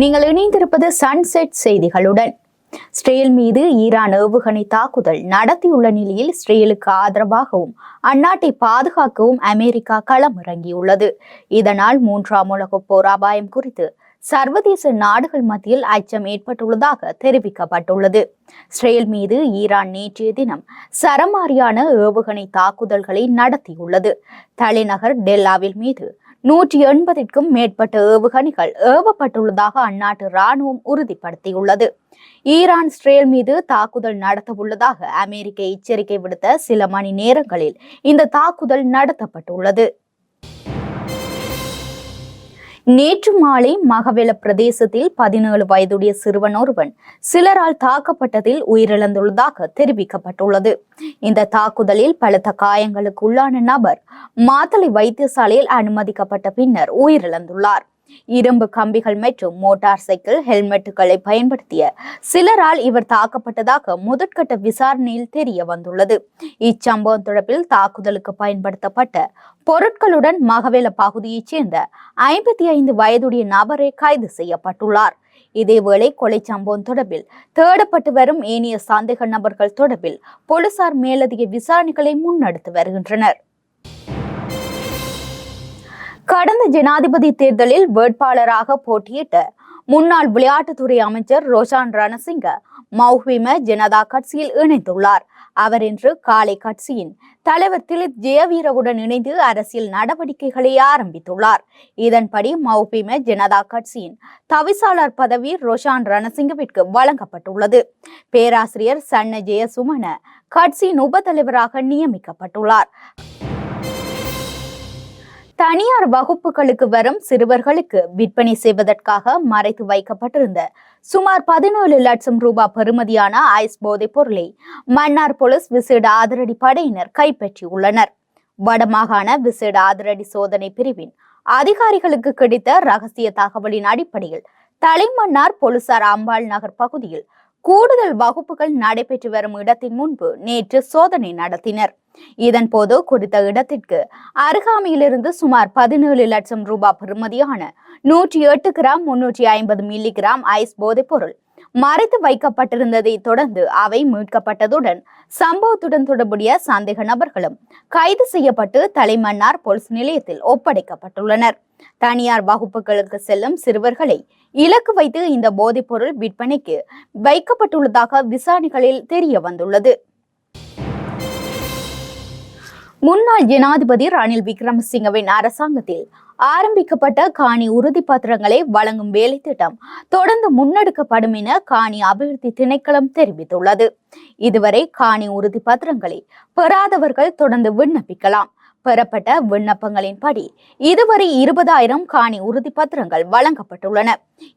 நீங்கள் இணைந்திருப்பது சன்செட் செய்திகளுடன். இஸ்ரேல் மீது ஈரான் ஏவுகணை தாக்குதல் நடத்தியுள்ள நிலையில் இஸ்ரேலுக்கு ஆதரவாகவும் அந்நாட்டை பாதுகாக்கவும் அமெரிக்கா களமிறங்கியுள்ளது. இதனால் மூன்றாம் உலகப் போர் அபாயம் குறித்து சர்வதேச நாடுகள் மத்தியில் அச்சம் ஏற்பட்டுள்ளதாக தெரிவிக்கப்பட்டுள்ளது. இஸ்ரேல் மீது ஈரான் நேற்றைய தினம் சரமாரியான ஏவுகணை தாக்குதல்களை நடத்தியுள்ளது. தலைநகர் டெல்லாவில் மீது நூற்றி எண்பதிற்கும் மேற்பட்ட ஏவுகணைகள் ஏவப்பட்டுள்ளதாக அந்நாட்டு ராணுவம் உறுதிப்படுத்தியுள்ளது. ஈரான் இஸ்ரேல் மீது தாக்குதல் நடத்தவுள்ளதாக அமெரிக்க எச்சரிக்கை விடுத்த சில மணி நேரங்களில் இந்த தாக்குதல் நடத்தப்பட்டுள்ளது. நேற்று மாலை மகவெல பிரதேசத்தில் பதினேழு வயதுடைய சிறுவன் ஒருவன் சிலரால் தாக்கப்பட்டதில் உயிரிழந்துள்ளதாக தெரிவிக்கப்பட்டுள்ளது. இந்த தாக்குதலில் பலத்த காயங்களுக்கு உள்ளான நபர் மாத்தளை வைத்தியசாலையில் அனுமதிக்கப்பட்ட பின்னர் உயிரிழந்துள்ளார். இரும்பு கம்பிகள் மற்றும் மோட்டார் சைக்கிள் ஹெல்மெட்டுகளை பயன்படுத்திய சிலரால் இவர் தாக்கப்பட்டதாக முதற்கட்ட விசாரணையில் தெரிய வந்துள்ளது. இச்சம்பவம் தொடர்பில் தாக்குதலுக்கு பயன்படுத்தப்பட்ட பொருட்களுடன் மகவேல பகுதியைச் சேர்ந்த ஐம்பத்தி ஐந்து வயதுடைய நபரை கைது செய்யப்பட்டுள்ளார். இதேவேளை கொலை சம்பவம் தொடர்பில் தேடப்பட்டு வரும் ஏனைய சந்தேக நபர்கள் தொடர்பில் போலீசார் மேலதிக விசாரணைகளை முன்னெடுத்து வருகின்றனர். கடந்த ஜனாதிபதி தேர்தலில் வேட்பாளராக போட்டியிட்ட முன்னாள் விளையாட்டுத்துறை அமைச்சர் ரோஷான் ரணசிங்க மௌஹிம ஜனதா கட்சியில் இணைந்துள்ளார். அவர் இன்று காலை கட்சியின் தலைவர் திலித் ஜெயவீரவுடன் இணைந்து அரசியல் நடவடிக்கைகளை ஆரம்பித்துள்ளார். இதன்படி மௌபிம ஜனதா கட்சியின் தவிசாளர் பதவி ரோஷான் ரணசிங்கவிற்கு வழங்கப்பட்டுள்ளது. பேராசிரியர் சன்ன ஜெயசுமன கட்சியின் உப தலைவராக நியமிக்கப்பட்டுள்ளார். தனியார் வகுப்புகளுக்கு வரும் சிறுவர்களுக்கு விற்பனை செய்வதற்காக மறைத்து வைக்கப்பட்டிருந்த சுமார் பதினேழு லட்சம் ரூபாய் பெறுமதியான ஐஸ் போதைப் பொருளை மன்னார் போலீஸ் விசேட ஆதரடி படையினர் கைப்பற்றியுள்ளனர். வடமாகாண விசேட ஆதரடி சோதனை பிரிவின் அதிகாரிகளுக்கு கிடைத்த ரகசிய தகவலின் அடிப்படையில் தலைமன்னார் போலீசார் அம்பாள் நகர் பகுதியில் கூடுதல் வகுப்புகள் நடைபெற்று வரும் இடத்தின் முன்பு நேற்று சோதனை நடத்தினர். இதன் போது குறித்த இடத்திற்கு அருகாமையிலிருந்து சுமார் பதினேழு லட்சம் ரூபாய் பெறுமதியான நூற்றி எட்டு கிராம் முன்னூற்றி ஐம்பது மில்லி கிராம் ஐஸ் போதைப் பொருள் மறைத்து வைக்கப்பட்டிருந்ததை தொடர்ந்து அவை மீட்கப்பட்டதுடன் சம்பவத்துடன் தொடர்புடைய சந்தேக நபர்களும் கைது செய்யப்பட்டு தலைமன்னார் போலீஸ் நிலையத்தில் ஒப்படைக்கப்பட்டுள்ளனர். தனியார் வகுப்புகளுக்கு செல்லும் சிறுவர்களை இலக்கு வைத்து இந்த போதைப் பொருள் விற்பனைக்கு வைக்கப்பட்டுள்ளதாக விசாரணைகளில் தெரிய வந்துள்ளது முன்னாள் ஜனாதிபதி ரணில் விக்ரமசிங்கவின் அரசாங்கத்தில் ஆரம்பிக்கப்பட்ட காணி உறுதி பத்திரங்களை வழங்கும் வேலை திட்டம் தொடர்ந்து முன்னெடுக்கப்படும் என காணி அபிவிருத்தி திணைக்களம் தெரிவித்துள்ளது. இதுவரை காணி உறுதி பத்திரங்களை பெறாதவர்கள் தொடர்ந்து விண்ணப்பிக்கலாம். பெறப்பட்ட விண்ணப்பங்களின்படி இதுவரை இருபதாயிரம் காணி உறுதிப்பத்திரங்கள் வழங்கப்பட்டுள்ளன.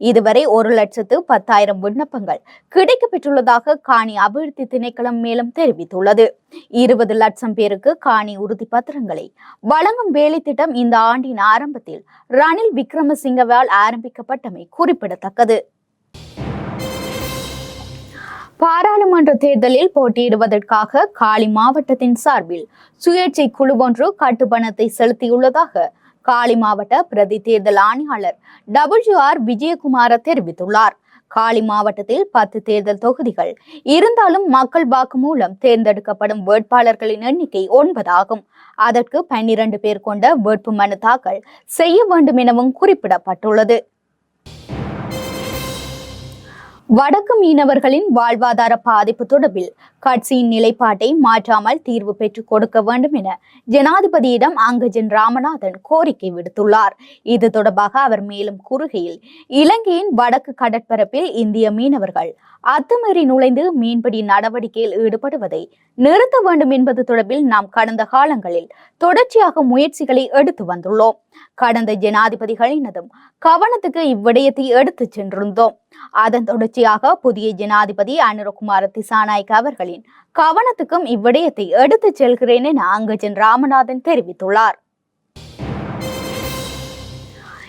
இதுவரை ஒரு லட்சத்து பத்தாயிரம் விண்ணப்பங்கள் கிடைக்கப்பெற்றுள்ளதாக காணி அபிவிருத்தி திணைக்களம் மேலும் தெரிவித்துள்ளது. இருபது லட்சம் பேருக்கு காணி உறுதிப்பத்திரங்களை வழங்கும் வேலை திட்டம் இந்த ஆண்டின் ஆரம்பத்தில் ரணில் விக்ரமசிங்கவால் ஆரம்பிக்கப்பட்டமை குறிப்பிடத்தக்கது. பாராளுமன்ற தேர்தலில் போட்டியிடுவதற்காக காலி மாவட்டத்தின் சார்பில் சுயேட்சை குழு ஒன்று கட்டுப்பணத்தை செலுத்தியுள்ளதாக காலி மாவட்ட பிரதி தேர்தல் ஆணையாளர் டபிள்யூ ஆர் விஜயகுமார தெரிவித்துள்ளார். காலி மாவட்டத்தில் பத்து தேர்தல் தொகுதிகள் இருந்தாலும் மக்கள் வாக்கு மூலம் தேர்ந்தெடுக்கப்படும் வேட்பாளர்களின் எண்ணிக்கை ஒன்பதாகும் அதற்கு பன்னிரண்டு பேர் கொண்ட வேட்பு மனு தாக்கல் செய்ய வேண்டும் எனவும் குறிப்பிடப்பட்டுள்ளது. வடக்கு மீனவர்களின் வாழ்வாதார பாதிப்பு தொடர்பில் கட்சியின் நிலைப்பாட்டை மாற்றாமல் தீர்வு பெற்றுக் கொடுக்க வேண்டும் என ஜனாதிபதியிடம் அங்கஜன் ராமநாதன் கோரிக்கை விடுத்துள்ளார். இது தொடர்பாக அவர் மேலும் கூறுகையில் இலங்கையின் வடக்கு கடற்பரப்பில் இந்திய மீனவர்கள் அத்துமீறி நுழைந்து மீன்பிடி நடவடிக்கையில் ஈடுபடுவதை நிறுத்த வேண்டும் என்பது தொடர்பில் நாம் கடந்த காலங்களில் தொடர்ச்சியாக முயற்சிகளை எடுத்து வந்துள்ளோம். கடந்த ஜனாதிபதிகளினதும் கவனத்துக்கு இவ்விடயத்தை எடுத்துச் சென்றிருந்தோம். அதன் தொடர்ச்சியாக புதிய ஜனாதிபதி அனுரகுமார திசாநாயக் அவர்களின் கவனத்துக்கும் இவ்விடயத்தை எடுத்துச் செல்கிறேன் என அங்கஜன் ராமநாதன் தெரிவித்துள்ளார்.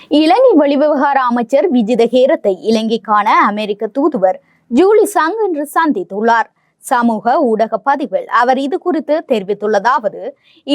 இலங்கை வெளிவிவகார அமைச்சர் விஜித ஹேரத்தை இலங்கைக்கான அமெரிக்க தூதுவர் ஜூலி சாங் இன்று சந்தித்துள்ளார். சமூக ஊடக பதிவில் அவர் இது குறித்து தெரிவித்துள்ளதாவது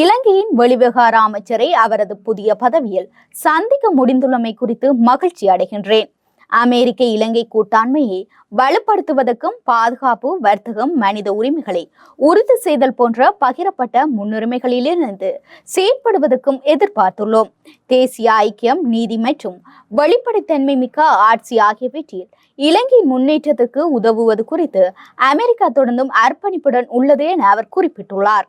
இலங்கையின் வெளிவிவகார அமைச்சரை அவரது புதிய பதவியில் சந்திக்க முடிந்துள்ளமை குறித்து மகிழ்ச்சி அடைகின்றேன். அமெரிக்க இலங்கை கூட்டாண்மையை வலுப்படுத்துவதற்கும் பாதுகாப்பு வர்த்தகம் மனித உரிமைகளை உறுதி செய்தல் போன்ற பகிரப்பட்ட முன்னுரிமைகளிலிருந்து செயற்படுவதற்கும் எதிர்பார்த்துள்ளோம். தேசிய ஐக்கியம் நீதி மற்றும் வெளிப்படைத்தன்மை மிக்க ஆட்சி ஆகியவற்றில் இலங்கை முன்னேற்றத்துக்கு உதவுவது குறித்து அமெரிக்கா தொடர்ந்தும் அர்ப்பணிப்புடன் உள்ளது என அவர் குறிப்பிட்டுள்ளார்.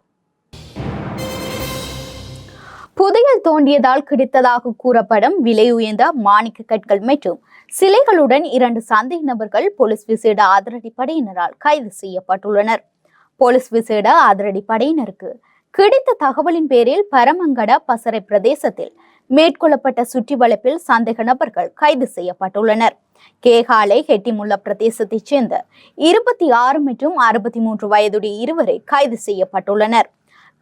புதையல் தோண்டியதால் கிடைத்ததாக கூறப்படும் விலை உயர்ந்த மாணிக்க கற்கள் மற்றும் சிலைகளுடன் இரண்டு சந்தேக நபர்கள் போலீஸ் விசேட அதிரடிப்படையினரால் கைது செய்யப்பட்டுள்ளனர். போலீஸ் விசேட அதிரடிப்படையினருக்கு கிடைத்த தகவலின் பேரில் பரமங்கட பசறை பிரதேசத்தில் மேற்கொள்ளப்பட்ட சுற்றி வளைப்பில் சந்தேக நபர்கள் கைது செய்யப்பட்டுள்ளனர். கேகாலை ஹெட்டிமுள்ள பிரதேசத்தைச் சேர்ந்த இருபத்தி ஆறு மற்றும் அறுபத்தி மூன்று வயதுடைய இருவரை கைது செய்யப்பட்டுள்ளனர்.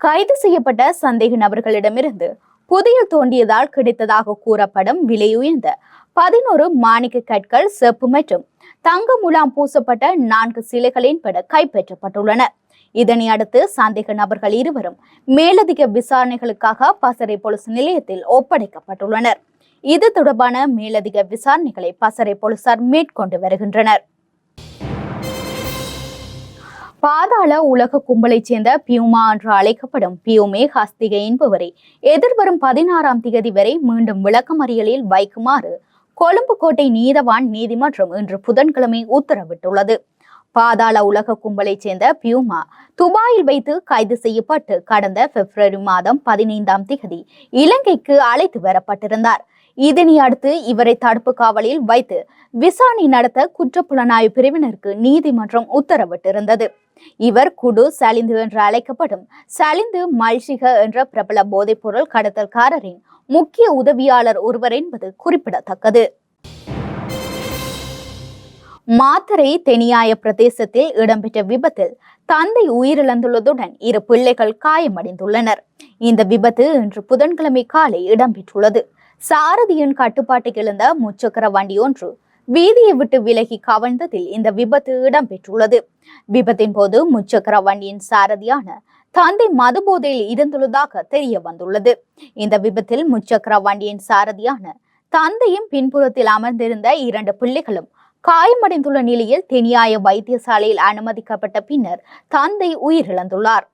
கைது செய்யப்பட்ட சந்தேக நபர்களிடமிருந்து புதையல் தோண்டியதால் கிடைத்ததாக கூறப்படும் விலையுயர்ந்த பதினோரு மாணிக்க கற்கள் செப்பு மற்றும் தங்க முலாம் பூசப்பட்ட நான்கு சிலைகளின் பட கைப்பற்றப்பட்டுள்ளன. இதனை அடுத்து சந்தேக நபர்கள் இருவரும் மேலதிக விசாரணைகளுக்காக பசறை போலீஸ் நிலையத்தில் ஒப்படைக்கப்பட்டுள்ளனர். இது தொடர்பான மேலதிக விசாரணைகளை பசறை போலீசார் மேற்கொண்டு வருகின்றனர். பாதாள உலக கும்பலைச் சேர்ந்த பியூமா என்று அழைக்கப்படும் பியூமே ஹஸ்திகை என்பவரை எதிர்வரும் பதினாறாம் தேதி வரை மீண்டும் விளக்கமறியலில் வைக்குமாறு கொழும்பு கோட்டை நீதவான் நீதிமன்றம் இன்று புதன்கிழமை உத்தரவிட்டுள்ளது. பாதாள உலக கும்பலைச் சேர்ந்த பியூமா துபாயில் வைத்து கைது செய்யப்பட்டு கடந்த பிப்ரவரி மாதம் பதினைந்தாம் தேதி இலங்கைக்கு அழைத்து வரப்பட்டிருந்தார். இதனை அடுத்து இவரை தடுப்பு காவலில் வைத்து விசாரணை நடத்த குற்றப்புலனாய்வு பிரிவினருக்கு நீதிமன்றம் உத்தரவிட்டிருந்தது. இவர் குடு சலிந்து என்று அழைக்கப்படும் சலிந்து மல்ஷிக என்ற பிரபல போதைப்பொருள் கடத்தல்காரரின் முக்கிய உதவியாளர் ஒருவர் என்பது குறிப்பிடத்தக்கது. மாத்தரை தெனியாய பிரதேசத்தில் இடம்பெற்ற விபத்தில் தந்தை உயிரிழந்துள்ளதுடன் இரு பிள்ளைகள் காயமடைந்துள்ளனர். இந்த விபத்து இன்று புதன்கிழமை காலை இடம்பெற்றுள்ளது. சாரதியின் கட்டுப்பாட்டுக்கு எழுந்த முச்சக்கர வண்டி ஒன்று வீதியை விட்டு விலகி கவர்ந்ததில் இந்த விபத்து இடம்பெற்றுள்ளது. விபத்தின் போது முச்சக்கர வண்டியின் சாரதியான தந்தை மதுபோதையில் இருந்துள்ளதாக தெரிய வந்துள்ளது. இந்த விபத்தில் முச்சக்கர வண்டியின் சாரதியான தந்தையும் பின்புறத்தில் அமர்ந்திருந்த இரண்டு பிள்ளைகளும் காயமடைந்துள்ள நிலையில் தெனியாய வைத்தியசாலையில் அனுமதிக்கப்பட்ட பின்னர் தந்தை உயிரிழந்துள்ளார்.